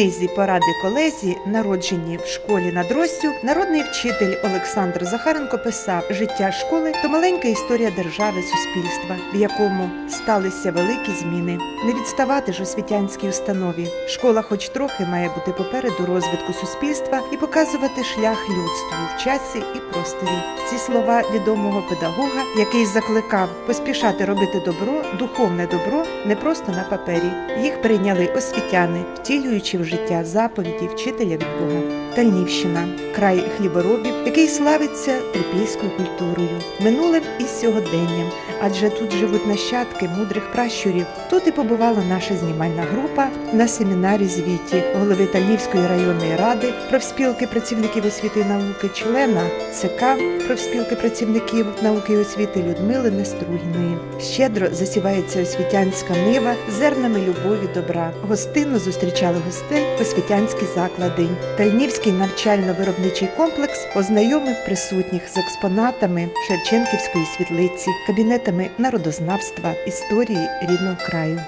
книзі Поради колезі, народжені в школі над Россю, народний вчитель Олександр Захаренко писав: життя школи то маленька історія держави, суспільства, в якому сталися великі зміни. Не відставати ж освітянській установі. Школа, хоч трохи, має бути попереду розвитку суспільства і показувати шлях людству в часі і просторі. Ці слова відомого педагога, який закликав поспішати робити добро, духовне добро не просто на папері. Їх прийняли освітяни, втілюючи в життя заповіді вчителя від Бога. Тальнівщина край хліборобів, який славиться трипільською культурою, минулим і сьогоденням, адже тут живуть нащадки мудрих пращурів. Тут і побувала наша знімальна група на семінарі звіті голови Тальнівської районної ради, профспілки працівників освіти і науки, члена ЦК профспілки працівників науки і освіти Людмили Нестругіної. Щедро засівається освітянська нива зернами любові добра. Гостинно зустрічали гостей освітянські заклади. Тальнівський навчально-виробничий комплекс ознайомив присутніх з експонатами Шевченківської світлиці, кабінетами народознавства, історії рідного краю.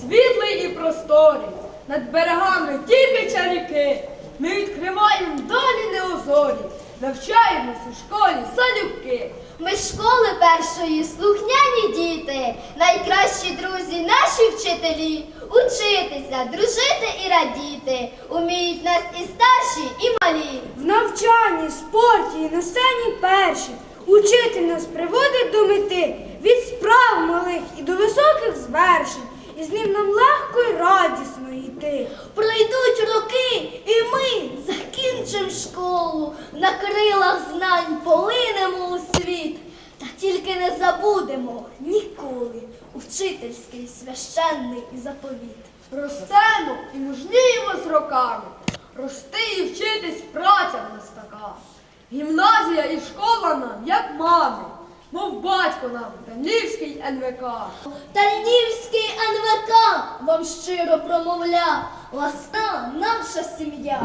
Світлий і просторий, над берегами тільки чарівки. Ми відкриваємо далі неозорі, навчаємось у школі залюбки. Ми з школи першої слухняні діти, найкращі друзі, наші вчителі. Учитися, дружити і радіти. Уміють нас і старші, і малі. В навчанні, спорті і на сцені перші. Учитель нас приводить до мети від справ малих і до високих звершень. І з ним нам легко і радісно йти. Пройдуть роки, і ми закінчимо школу. На крилах знань полинемо у світ. Та тільки не забудемо ніколи учительський священний заповіт. Ростемо і мужніємо з роками. Рости і вчитись праця в нас така. Гімназія і школа нам, як мами, мов батько нам, Данівський НВК. Тальнівський НВК вам щиро промовля, ласка наша сім'я.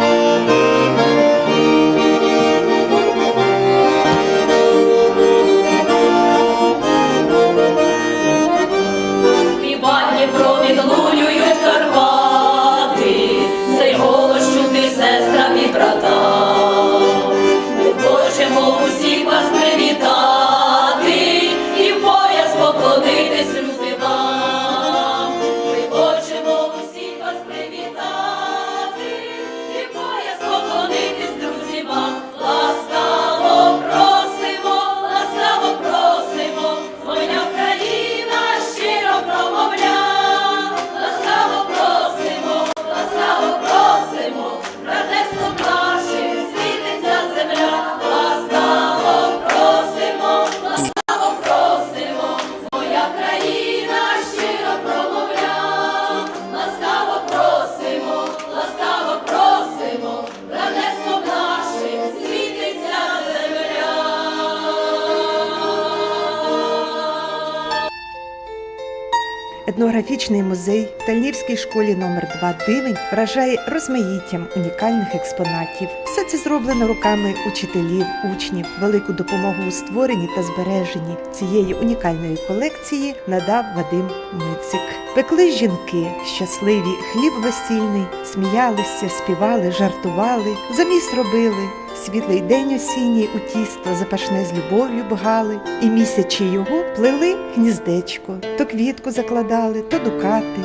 Етнографічний музей в Тальнівській школі номер 2 Дивень вражає розмаїттям унікальних експонатів. Все це зроблено руками учителів, учнів. Велику допомогу у створенні та збереженні цієї унікальної колекції надав Вадим Мицик. Пекли жінки, щасливі, хліб весільний, сміялися, співали, жартували, заміс робили. Світлий день осінній у тісто запашне з любов'ю бгали, і місячі його плели гніздечко, то квітку закладали, то дукати.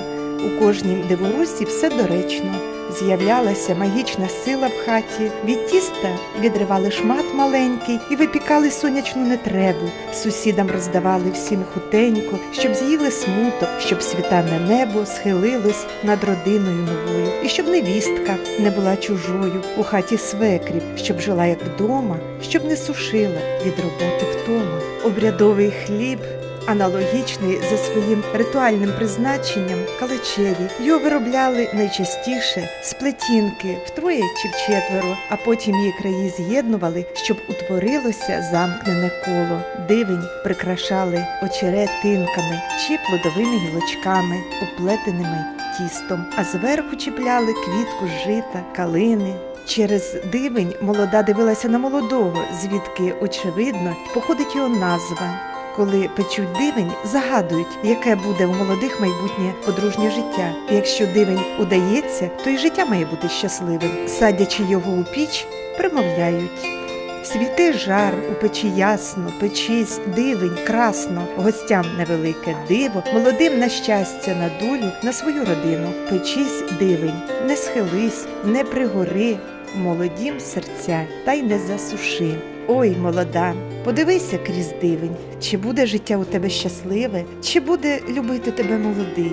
У кожнім диворусі все доречно. З'являлася магічна сила в хаті. Від тіста відривали шмат маленький і випікали сонячну нетребу. Сусідам роздавали всім хутенько, щоб з'їли смуток, щоб світане небо схилилось над родиною новою, і щоб невістка не була чужою у хаті свекрів, щоб жила як вдома, щоб не сушила від роботи втома. Обрядовий хліб аналогічний за своїм ритуальним призначенням калачеві. Його виробляли найчастіше з плетінки втроє чи вчетверо, а потім її краї з'єднували, щоб утворилося замкнене коло. Дивень прикрашали очеретинками чи плодовими гілочками, уплетеними тістом, а зверху чіпляли квітку жита, калини. Через дивень молода дивилася на молодого, звідки, очевидно, походить його назва. Коли печуть дивень, загадують, яке буде у молодих майбутнє подружнє життя. Якщо дивень удається, то й життя має бути щасливим. Садячи його у піч, примовляють. Світи жар у печі ясно, печись, дивень, красно, гостям невелике диво, молодим на щастя, на долю, на свою родину. Печись, дивень, не схились, не пригори, молодім серця, та й не засуши. Ой, молода, подивися крізь дивень, чи буде життя у тебе щасливе, чи буде любити тебе молодий.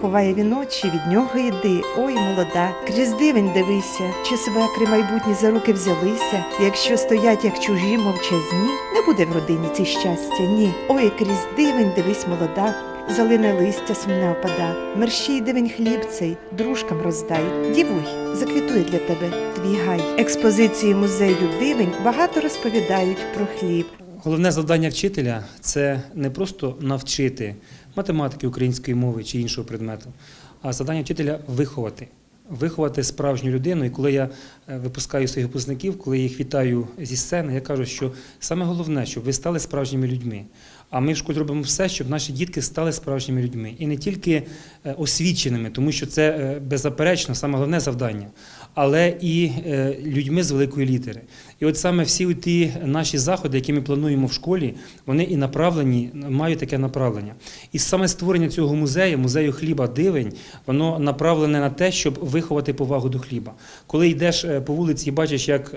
Ховає він очі, від нього йди, ой, молода, крізь дивень дивися, чи свекри майбутні за руки взялися. Якщо стоять, як чужі мовчазні, не буде в родині ці щастя, ні. Ой, крізь дивень дивись, молода, залине листя сумне опада, мерщій дивень хліб цей, дружкам роздай. Дівуй, заквітує для тебе твій гай. Експозиції музею дивень багато розповідають про хліб. Головне завдання вчителя це не просто навчити математики, української мови чи іншого предмету, а завдання вчителя виховати. Виховати справжню людину. І коли я е, випускаю своїх випускників, коли я їх вітаю зі сцени, я кажу, що саме головне, щоб ви стали справжніми людьми. А ми в школі робимо все, щоб наші дітки стали справжніми людьми. І не тільки е, освіченими, тому що це е, беззаперечно саме головне завдання, але і е, людьми з великої літери. І от саме всі ті наші заходи, які ми плануємо в школі, вони і направлені, мають таке направлення. І саме створення цього музею, музею хліба дивень, воно направлене на те, щоб виховати повагу до хліба. Коли йдеш по вулиці і бачиш, як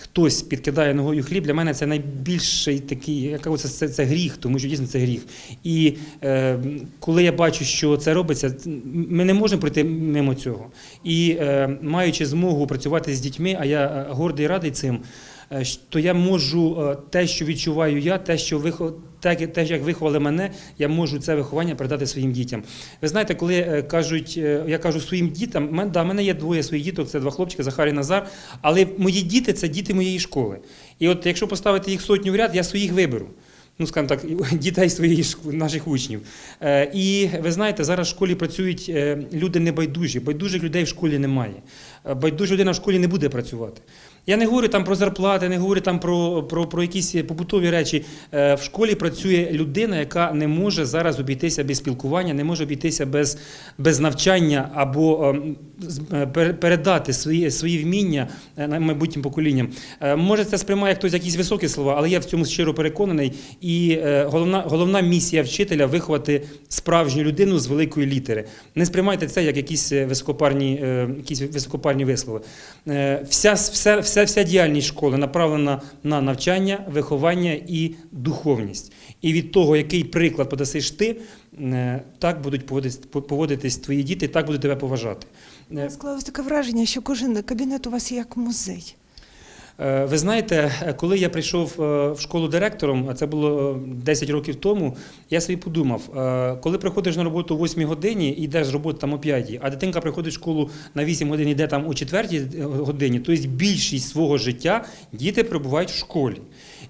хтось підкидає ногою хліб, для мене це найбільший такий, це, це, це гріх, тому що дійсно це гріх. І е, коли я бачу, що це робиться, ми не можемо пройти мимо цього. І е, маючи змогу працювати з дітьми, а я е, гордий радий цим. Е, То я можу е, те, що відчуваю я, те, що вихо... так, те, як виховали мене, я можу це виховання передати своїм дітям. Ви знаєте, коли е, кажуть, я кажу своїм дітям, мен- да, мене є двоє своїх діток, це два хлопчики, Захар і Назар, але мої діти це діти моєї школи. І от якщо поставити їх сотню в ряд, я своїх виберу. Ну, скажімо так, дітей своїх наших учнів. І ви знаєте, зараз в школі працюють люди небайдужі. Байдужих людей в школі немає. Байдужа людина в школі не буде працювати. Я не говорю там про зарплати, не говорю там про, про, про якісь побутові речі. Е, В школі працює людина, яка не може зараз обійтися без спілкування, не може обійтися без, без навчання або ем, е, пере- передати свої, свої вміння е, майбутнім поколінням. Може, це сприймає хтось якісь високі слова, але я в цьому щиро переконаний. І головна, головна місія вчителя виховати справжню людину з великої літери. Не сприймайте це як якісь високопарні, якісь високопарні вислови. Вся, вся, вся, вся діяльність школи направлена на навчання, виховання і духовність. І від того, який приклад подасиш ти, е, так будуть поводитись, твої діти, так будуть тебе поважати. Е, Склалось таке враження, що кожен кабінет у вас як музей. Е, Ви знаєте, е, коли я прийшов е, в школу директором, а це було е, 10 років тому, я собі подумав, е, коли приходиш на роботу о 8 годині і йдеш з роботи там о 5, а дитинка приходить в школу на 8 годин, йде там о 4 годині, тобто більшість свого життя діти перебувають в школі.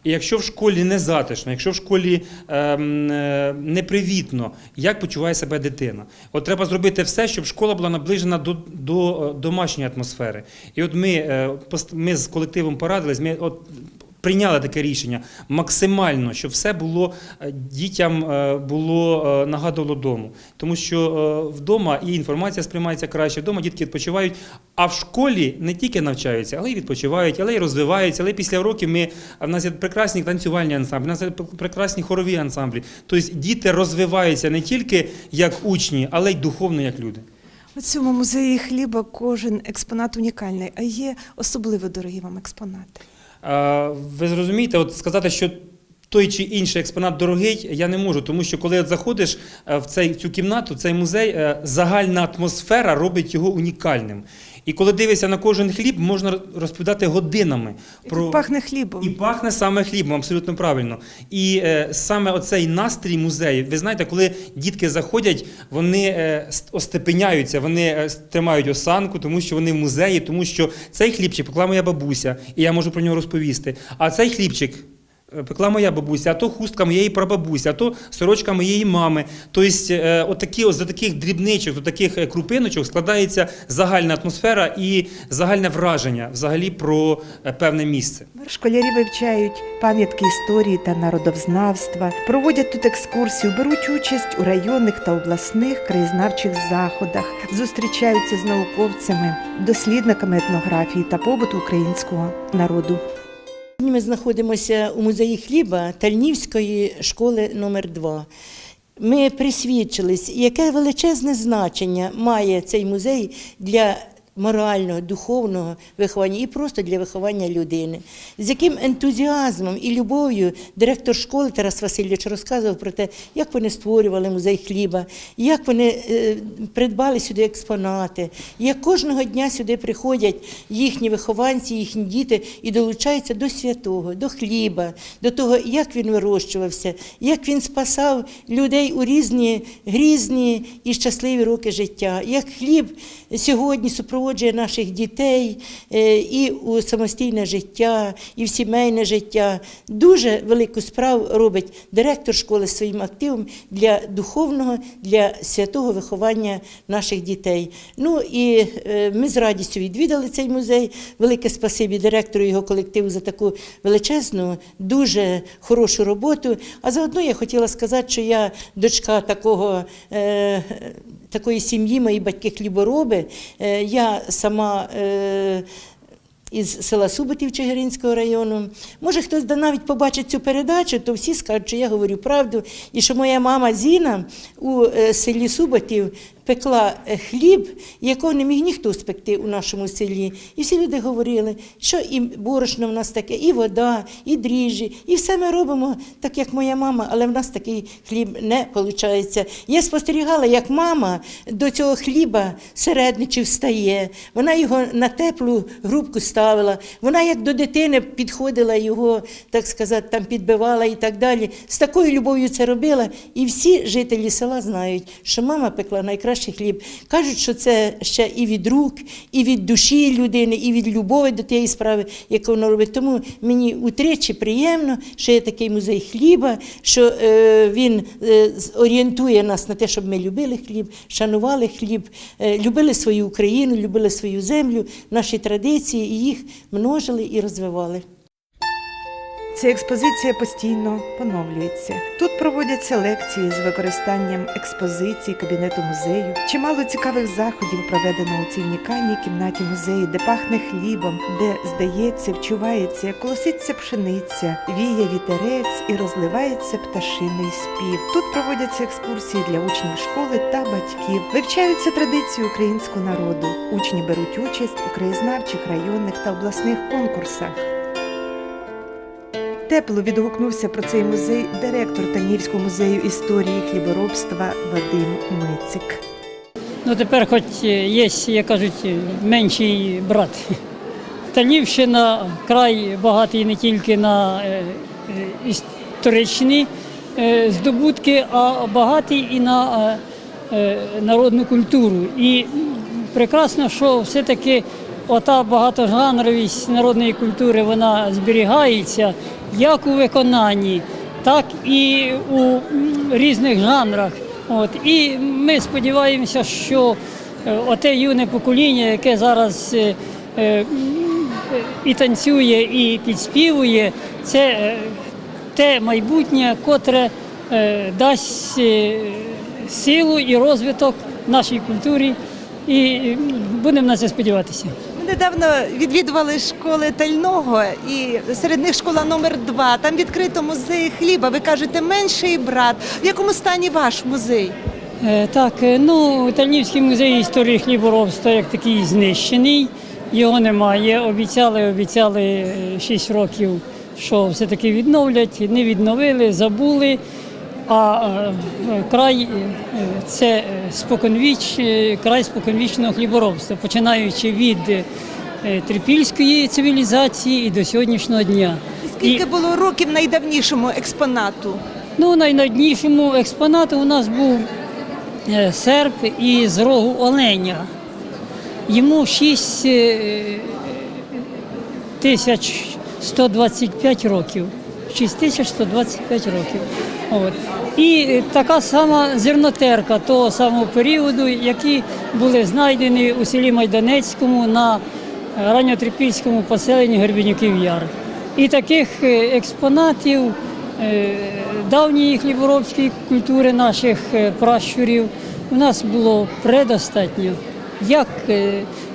І якщо в школі не затишно, якщо в школі ем, е, непривітно, як почуває себе дитина? От треба зробити все, щоб школа була наближена до, до е, домашньої атмосфери. І от ми, е, ми з колективом порадились, ми от прийняли таке рішення максимально, щоб все було е, дітям е, було е, нагадувало дому. Тому що вдома і інформація сприймається краще, вдома дітки відпочивають, а в школі не тільки навчаються, але й відпочивають, але й розвиваються. Але після уроків ми в нас є прекрасні танцювальні ансамблі, в нас є прекрасні хорові ансамблі. Тобто діти розвиваються не тільки як учні, але й духовно як люди. У цьому музеї хліба кожен експонат унікальний, а є особливо дорогі вам експонати. Ви зрозумієте, от сказати, що той чи інший експонат дорогий, я не можу, тому що коли от заходиш е, в цей, цю кімнату, цей музей, е, загальна атмосфера робить його унікальним. І коли дивишся на кожен хліб, можна розповідати годинами І тут пахне хлібом. і пахне саме хлібом, абсолютно правильно. І е, саме оцей настрій музею, ви знаєте, коли дітки заходять, вони е, остепеняються, вони е, тримають осанку, тому що вони в музеї, тому що цей хлібчик поклала моя бабуся, і я можу про нього розповісти. А цей хлібчик пекла моя бабуся, а то хустка моєї прабабусі, а то сорочка моєї мами. Тобто, е, отакі, от, за таких дрібничок, за таких е, крупиночок складається загальна атмосфера і загальне враження взагалі про е, певне місце. Школярі вивчають пам'ятки історії та народовзнавства, проводять тут екскурсію, беруть участь у районних та обласних краєзнавчих заходах, зустрічаються з науковцями, дослідниками етнографії та побуту українського народу. Ми знаходимося у музеї хліба Тальнівської школи номер 2 Ми присвідчились, яке величезне значення має цей музей для морального, духовного виховання і просто для виховання людини. З яким ентузіазмом і любов'ю директор школи Тарас Васильович розказував про те, як вони створювали музей хліба, як вони е, придбали сюди експонати, як кожного дня сюди приходять їхні вихованці, їхні діти і долучаються до святого, до хліба, до того, як він вирощувався, як він спасав людей у різні грізні і щасливі роки життя, як хліб сьогодні супроводжує наших дітей е, і у самостійне життя, і в сімейне життя. Дуже велику справу робить директор школи своїм активом для духовного, для святого виховання наших дітей. Ну і е, ми з радістю відвідали цей музей. Велике спасибі директору і його колективу за таку величезну, дуже хорошу роботу. А заодно я хотіла сказати, що я дочка такого. Е, Такої сім'ї, мої батьки хлібороби. Е, Я сама е, із села Суботів Чигиринського району. Може, хтось да навіть побачить цю передачу, то всі скажуть, що я говорю правду, і що моя мама Зіна у е, селі Суботів пекла е, хліб, якого не міг ніхто спекти у нашому селі. І всі люди говорили, що і борошно в нас таке, і вода, і дріжджі, і все ми робимо так, як моя мама, але в нас такий хліб не виходить. Я спостерігала, як мама до цього хліба середничів встає. Вона його на теплу грубку ставила. Вона як до дитини підходила його, так сказати, там підбивала і так далі. З такою любов'ю це робила. І всі жителі села знають, що мама пекла найкращий хліб. Кажуть, що це ще і від рук, і від душі людини, і від любові до тієї справи, яку вона робить. Тому мені утричі приємно, що є такий музей хліба, що е, він е, орієнтує нас на те, щоб ми любили хліб, шанували хліб, е, любили свою Україну, любили свою землю, наші традиції, і їх множили і розвивали. Ця експозиція постійно поновлюється. Тут проводяться лекції з використанням експозицій кабінету музею. Чимало цікавих заходів проведено у цій унікальній кімнаті музею, де пахне хлібом, де, здається, вчувається, колоситься пшениця, віє вітерець і розливається пташиний спів. Тут проводяться екскурсії для учнів школи та батьків. Вивчаються традиції українського народу. Учні беруть участь у краєзнавчих районних та обласних конкурсах. Тепло відгукнувся про цей музей директор Танівського музею історії хліборобства Вадим Мицик. Ну тепер хоч є, як кажуть, менший брат. Талівщина край багатий не тільки на е, е, історичні е, здобутки, а багатий і на е, е, народну культуру. І прекрасно, що все-таки ота багатожанровість народної культури вона зберігається як у виконанні, так і у різних жанрах. От. І ми сподіваємося, що е, оте юне покоління, яке зараз е, е, і танцює, і підспівує, це те майбутнє, котре дасть силу і розвиток нашій культурі. І будемо на це сподіватися. Недавно відвідували школи Тального і серед них школа номер 2 Там відкрито музей хліба. Ви кажете, менший брат. В якому стані ваш музей? Е, Так, е, ну Тальнівський музей історії хліборобства як такий знищений, його немає. Обіцяли, обіцяли 6 років, що все-таки відновлять, не відновили, забули. А е, край е, це е, споконвіч, край споконвічного хліборобства, починаючи від трипільської цивілізації і до сьогоднішнього дня. Скільки було років найдавнішому експонату? Ну, найнаднішому експонату у нас був серп із рогу оленя. Йому 6 е, тисяч 125 років. 6125 років. От. І така сама зернотерка того самого періоду, які були знайдені у селі Майданецькому на ранньотрипільському поселенні Гербенюків Яр. І таких е, експонатів е, давньої хліборобської культури наших е, пращурів у нас було предостатньо. Як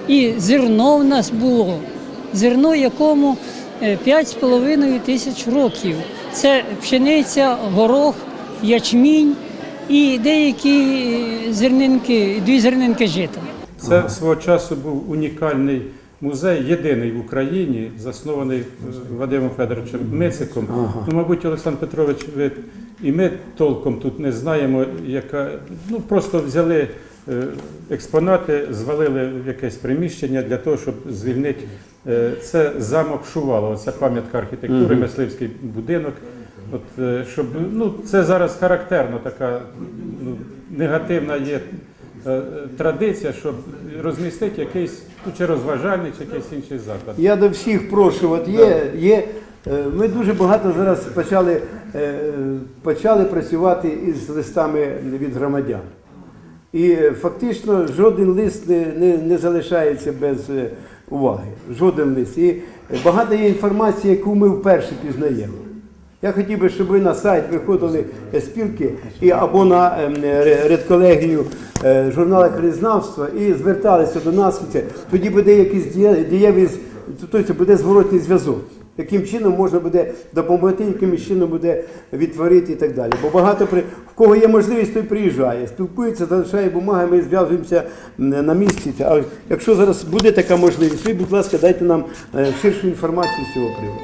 і зерно в нас було, зерно якому е, 5,5 тисяч років. Це пшениця, горох, ячмінь і деякі е, зернинки, дві зернинки жита. Це свого часу був унікальний музей, єдиний в Україні, заснований е, Вадимом Федоровичем Мициком. Ну, мабуть, Олександр Петрович, ви і ми толком тут не знаємо, яка ну просто взяли експонати, звалили в якесь приміщення для того, щоб звільнити. Е, Це замок Шувалова, це пам'ятка архітектури, мисливський будинок. От, е, щоб, ну, це зараз характерно, така ну, негативна є е, е, традиція, щоб розмістити якийсь ну, чи розважальний, чи якийсь інший заклад. Я до всіх прошу, от є, є, е, ми дуже багато зараз почали, е, почали працювати із листами від громадян. І фактично жоден лист не, не, залишається без е, уваги. Жоден лист. І багато є інформації, яку ми вперше пізнаємо. Я хотів би, щоб ви на сайт виходили спілки і або на ем, редколегію е, журналу краєзнавства і зверталися до нас. Тоді буде якийсь діє- дієвий, тобто буде зворотний зв'язок. Яким чином можна буде допомогти, яким чином буде відтворити і так далі. Бо багато при кого є можливість, той приїжджає, спілкується, залишає бумаги, ми зв'язуємося на місці. А якщо зараз буде така можливість, ви, будь ласка, дайте нам е, ширшу інформацію з цього приводу.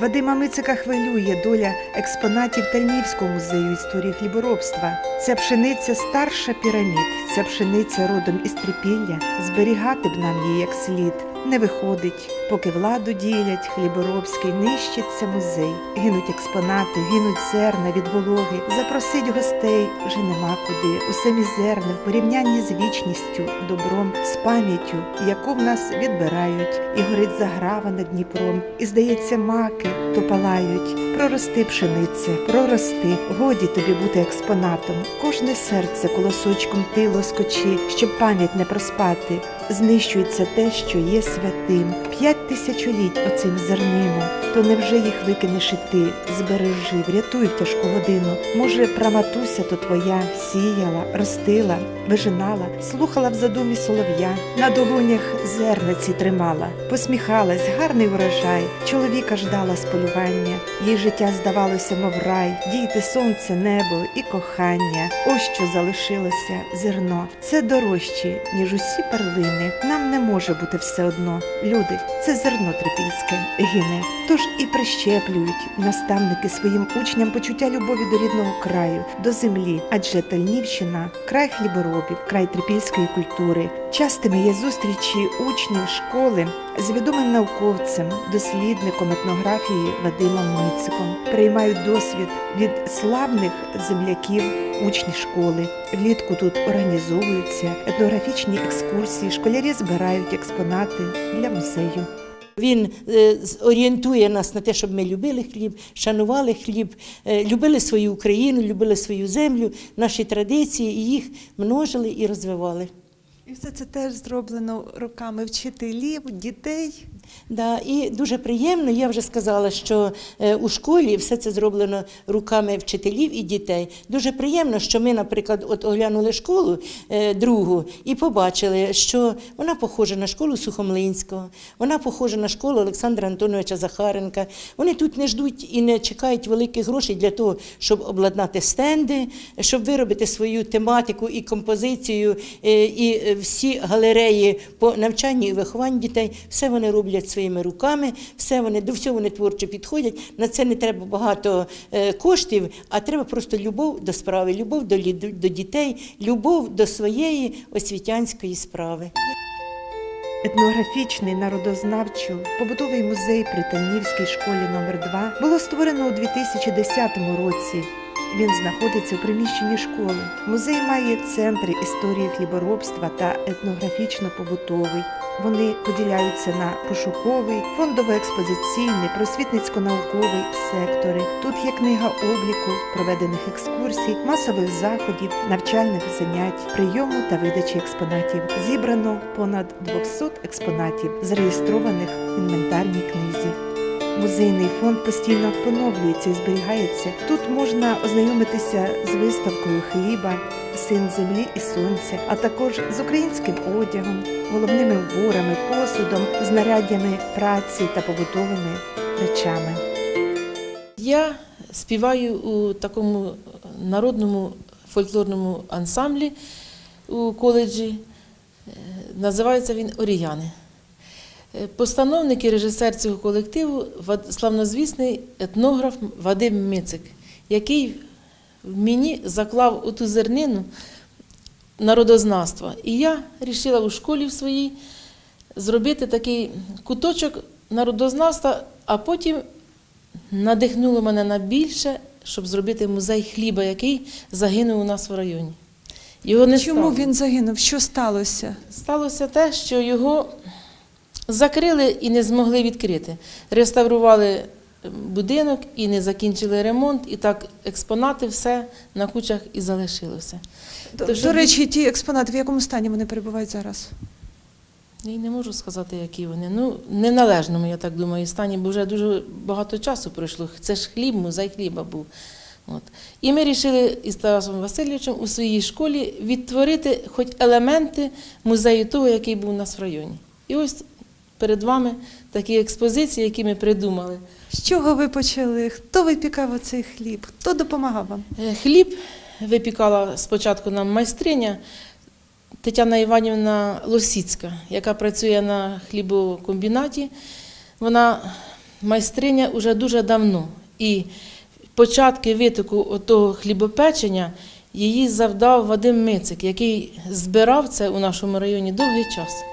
Вадима Мицика хвилює доля експонатів Тальнівського музею історії хліборобства. Ця пшениця старша пірамід, ця пшениця родом із трипілля. Зберігати б нам її як слід. Не виходить, поки владу ділять, хліборобський нищиться музей. Гинуть експонати, гинуть зерна від вологи. Запросить гостей вже нема куди. Усе мізерне в порівнянні з вічністю, добром, з пам'яттю, яку в нас відбирають, і горить заграва над Дніпром, і здається, маки то палають. Прорости пшенице, прорости, годі тобі бути експонатом. Кожне серце колосочком ти лоскочи, щоб пам'ять не проспати. Знищується те, що є святим. П'ять тисячоліть оцим зернином. То невже їх викинеш і ти? Збережи, врятуй в тяжку годину. Може, праматуся то твоя сіяла, ростила, вижинала, слухала в задумі солов'я, на долонях зерна ці тримала, посміхалась, гарний урожай, чоловіка ждала з полювання, їй життя здавалося, мов рай, дійте сонце, небо і кохання. Ось що залишилося зерно. Це дорожче, ніж усі перлини. Нам не може бути все одно. Люди, це зерно трипільське гине. Тож і прищеплюють наставники своїм учням почуття любові до рідного краю, до землі, адже Тальнівщина край хліборобів, край трипільської культури. Частими є зустрічі учнів школи з відомим науковцем, дослідником етнографії Вадимом Мициком. Приймають досвід від славних земляків учні школи. Влітку тут організовуються етнографічні екскурсії, школярі збирають експонати для музею. Він е, орієнтує нас на те, щоб ми любили хліб, шанували хліб, е, любили свою Україну, любили свою землю, наші традиції, і їх множили і розвивали. І все це теж зроблено руками вчителів, дітей. Да, і дуже приємно, я вже сказала, що е, у школі все це зроблено руками вчителів і дітей. Дуже приємно, що ми, наприклад, от оглянули школу е, другу і побачили, що вона похожа на школу Сухомлинського, вона похожа на школу Олександра Антоновича Захаренка. Вони тут не ждуть і не чекають великих грошей для того, щоб обладнати стенди, щоб виробити свою тематику і композицію, е, і всі галереї по навчанню і вихованню дітей, все вони роблять своїми руками, все вони до всього вони творчо підходять. На це не треба багато е, коштів, а треба просто любов до справи, любов до, до дітей, любов до своєї освітянської справи. Етнографічний народознавчо-побутовий музей при Тальнівській школі номер 2 було створено у 2010 році. Він знаходиться у приміщенні школи. Музей має центри історії хліборобства та етнографічно-побутовий. Вони поділяються на пошуковий, фондово-експозиційний, просвітницько-науковий сектори. Тут є книга обліку, проведених екскурсій, масових заходів, навчальних занять, прийому та видачі експонатів. Зібрано понад 200 експонатів, зареєстрованих в інвентарній книзі. Музейний фонд постійно поновлюється і зберігається. Тут можна ознайомитися з виставкою хліба, син землі і сонця, а також з українським одягом, головними вборами, посудом, знаряддями праці та побутовими речами. Я співаю у такому народному фольклорному ансамблі у коледжі. Е, Називається він Оріяни. Е, Постановник і режисер цього колективу славнозвісний етнограф Вадим Мицик, який в мені заклав оту зернину народознавства. І я вирішила у школі в своїй зробити такий куточок народознавства, а потім надихнуло мене на більше, щоб зробити музей хліба, який загинув у нас в районі. Його не Чому стало. він загинув? Що сталося? Сталося те, що його закрили і не змогли відкрити. Реставрували будинок і не закінчили ремонт, і так експонати все на кучах і залишилося. До, Тож до речі, ті експонати, в якому стані вони перебувають зараз? Я й не можу сказати, які вони. Ну, неналежному, я так думаю, стані, бо вже дуже багато часу пройшло. Це ж хліб, музей хліба був. От. І ми вирішили із Тарасом Васильовичем у своїй школі відтворити хоч елементи музею того, який був у нас в районі. І ось перед вами такі експозиції, які ми придумали. З чого ви почали? Хто випікав оцей хліб? Хто допомагав вам? Е, Хліб випікала спочатку нам майстриня Тетяна Іванівна Лосіцька, яка працює на хлібокомбінаті. Вона майстриня вже дуже давно. І початки витоку того хлібопечення її завдав Вадим Мицик, який збирав це у нашому районі довгий час.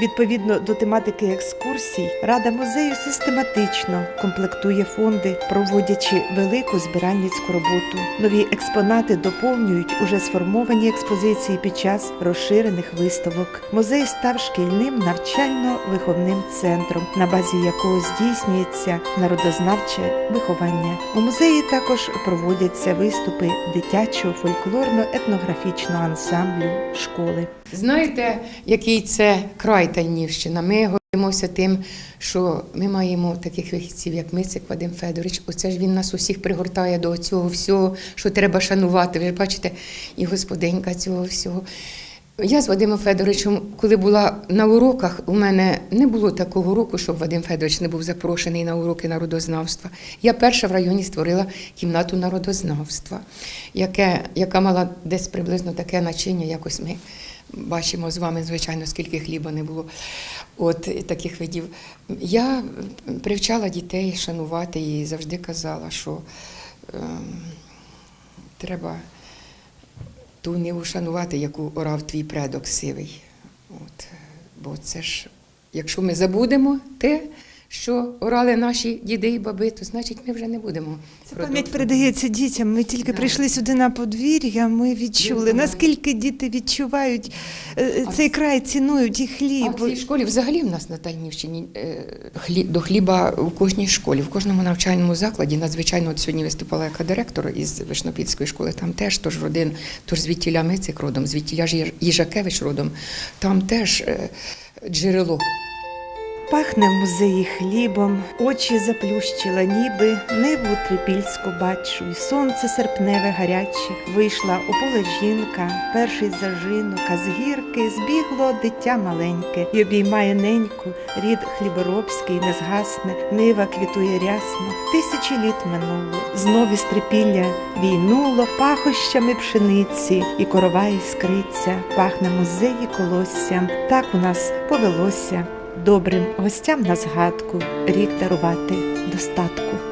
Відповідно до тематики екскурсій, Рада музею систематично комплектує фонди, проводячи велику збиральницьку роботу. Нові експонати доповнюють уже сформовані експозиції під час розширених виставок. Музей став шкільним навчально-виховним центром, на базі якого здійснюється народознавче виховання. У музеї також проводяться виступи дитячого фольклорно-етнографічного ансамблю школи. Знаєте, який це край Тальнівщина? Ми гордимося тим, що ми маємо таких фахівців, як Мицик Вадим Федорович. Оце ж він нас усіх пригортає до цього всього, що треба шанувати. Ви бачите, і господинька цього всього. Я з Вадимом Федоровичем, коли була на уроках, у мене не було такого року, щоб Вадим Федорович не був запрошений на уроки народознавства. Я перша в районі створила кімнату народознавства, яке, яка мала десь приблизно таке начиння, якось ми бачимо з вами, звичайно, скільки хліба не було. От е, таких видів. Я привчала дітей шанувати і завжди казала, що ем, треба ту ниву шанувати, яку орав твій предок сивий. От, бо це ж, якщо ми забудемо те, що орали наші діди і баби, то значить ми вже не будемо. Ця пам'ять передається дітям. Ми тільки Да. прийшли сюди на подвір'я. Ми відчули, наскільки діти відчувають е, А цей край, цінують і А хліб. в цій школі взагалі в нас на Тальнівщині е, до хліба у кожній школі, в кожному навчальному закладі. Надзвичайно от сьогодні виступала яка директор із Вишнопільської школи. Там теж тож родин, тож звідтіля Мицик родом, звідтіля ж Їж- Їжакевич родом. Там теж е, джерело. Пахне в музеї хлібом, очі заплющила, ніби небо трипільську бачу, і сонце серпневе гаряче. Вийшла у поле жінка, перший зажинок, а з гірки збігло дитя маленьке, і обіймає неньку, рід хліборобський не згасне, нива квітує рясно, тисячі літ минуло, знов із трипілля війнуло пахощами пшениці, і корова іскриться, пахне музеї колоссям, так у нас повелося добрим гостям на згадку рік дарувати достатку.